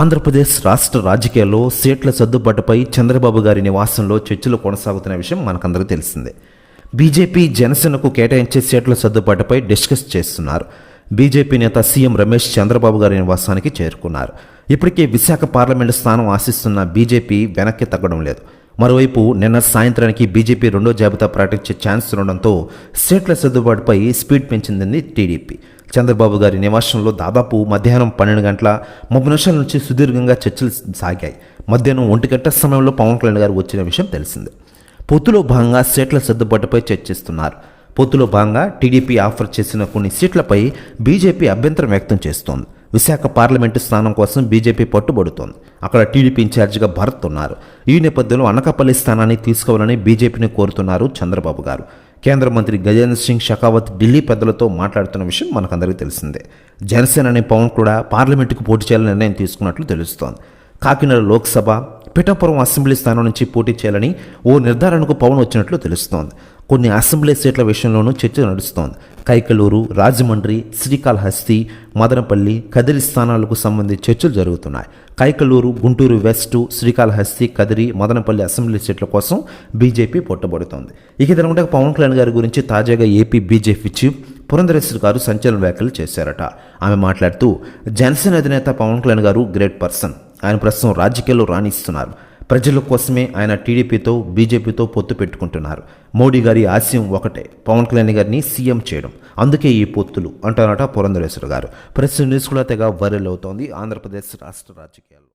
ఆంధ్రప్రదేశ్ రాష్ట్ర రాజకీయాల్లో సీట్ల సర్దుబాటుపై చంద్రబాబు గారి నివాసంలో చర్చలు కొనసాగుతున్న విషయం మనకందరికీ తెలిసిందే. బీజేపీ జనసేనకు కేటాయించే సీట్ల సర్దుబాటుపై డిస్కస్ చేస్తున్నారు. బీజేపీ నేత సీఎం రమేష్ చంద్రబాబు గారి నివాసానికి చేరుకున్నారు. ఇప్పటికే విశాఖ పార్లమెంటు స్థానం ఆశిస్తున్న బీజేపీ వెనక్కి తగ్గడం లేదు. మరోవైపు నిన్న సాయంత్రానికి బీజేపీ రెండో జాబితా ప్రకటించే ఛాన్స్ ఉండడంతో సీట్ల సర్దుబాటుపై స్పీడ్ పెంచింది టీడీపీ. చంద్రబాబు గారి నివాసంలో దాదాపు మధ్యాహ్నం పన్నెండు గంటల ముప్పై నిమిషాల నుంచి సుదీర్ఘంగా చర్చలు సాగాయి. మధ్యాహ్నం ఒంటి గంట సమయంలో పవన్ కళ్యాణ్ గారు వచ్చిన విషయం తెలిసిందే. పొత్తులో భాగంగా సీట్ల సర్దుబాటుపై చర్చిస్తున్నారు. పొత్తులో భాగంగా టీడీపీ ఆఫర్ చేసిన కొన్ని సీట్లపై బీజేపీ అభ్యంతరం వ్యక్తం చేస్తోంది. విశాఖ పార్లమెంటు స్థానం కోసం బీజేపీ పట్టుబడుతోంది. అక్కడ టీడీపీ ఇన్ఛార్జిగా భరత్ ఉన్నారు. ఈ నేపథ్యంలో అనకాపల్లి స్థానాన్ని తీసుకోవాలని బీజేపీని కోరుతున్నారు చంద్రబాబు గారు. కేంద్ర మంత్రి గజేంద్ర సింగ్ షెకావత్ ఢిల్లీ పెద్దలతో మాట్లాడుతున్న విషయం మనకందరికీ తెలిసిందే. జనసేన అనే పవన్ కూడా పార్లమెంటుకు పోటీ చేయాలని నిర్ణయం తీసుకున్నట్లు తెలుస్తోంది. కాకినాడ లోక్సభ పిఠాపురం అసెంబ్లీ స్థానం నుంచి పోటీ చేయాలని ఓ నిర్ధారణకు పవన్ వచ్చినట్లు తెలుస్తోంది. కొన్ని అసెంబ్లీ సీట్ల విషయంలోనూ చర్చ నడుస్తోంది. కైకలూరు రాజమండ్రి శ్రీకాళహస్తి మదనపల్లి కదిరి స్థానాలకు సంబంధించి చర్చలు జరుగుతున్నాయి. కైకలూరు గుంటూరు వెస్ట్ శ్రీకాళహస్తి కదిరి మదనపల్లి అసెంబ్లీ సీట్ల కోసం బీజేపీ పొట్టబడుతోంది ఇక ఇదనమాట పవన్ కళ్యాణ్ గారి గురించి తాజాగా ఏపీ బీజేపీ చీఫ్ పురంధరేశ్వరి గారు సంచలన వ్యాఖ్యలు చేశారట. ఆమె మాట్లాడుతూ జనసేన అధినేత పవన్ కళ్యాణ్ గారు గ్రేట్ పర్సన్. ఆయన ప్రస్తుతం రాజకీయాల్లో రాణిస్తున్నారు. ప్రజల కోసమే ఆయన టీడీపీతో బీజేపీతో పొత్తు పెట్టుకుంటున్నారు. మోడీ గారి ఆశయం ఒకటే పవన్ కళ్యాణ్ గారిని సీఎం చేయడం. అందుకే ఈ పొత్తులు అంటారట పురంధరేశ్వర గారు. ప్రస్తుతం న్యూస్ కూడా తెగ వైరల్ అవుతోంది. ఆంధ్రప్రదేశ్ రాష్ట్ర రాజకీయాల్లో.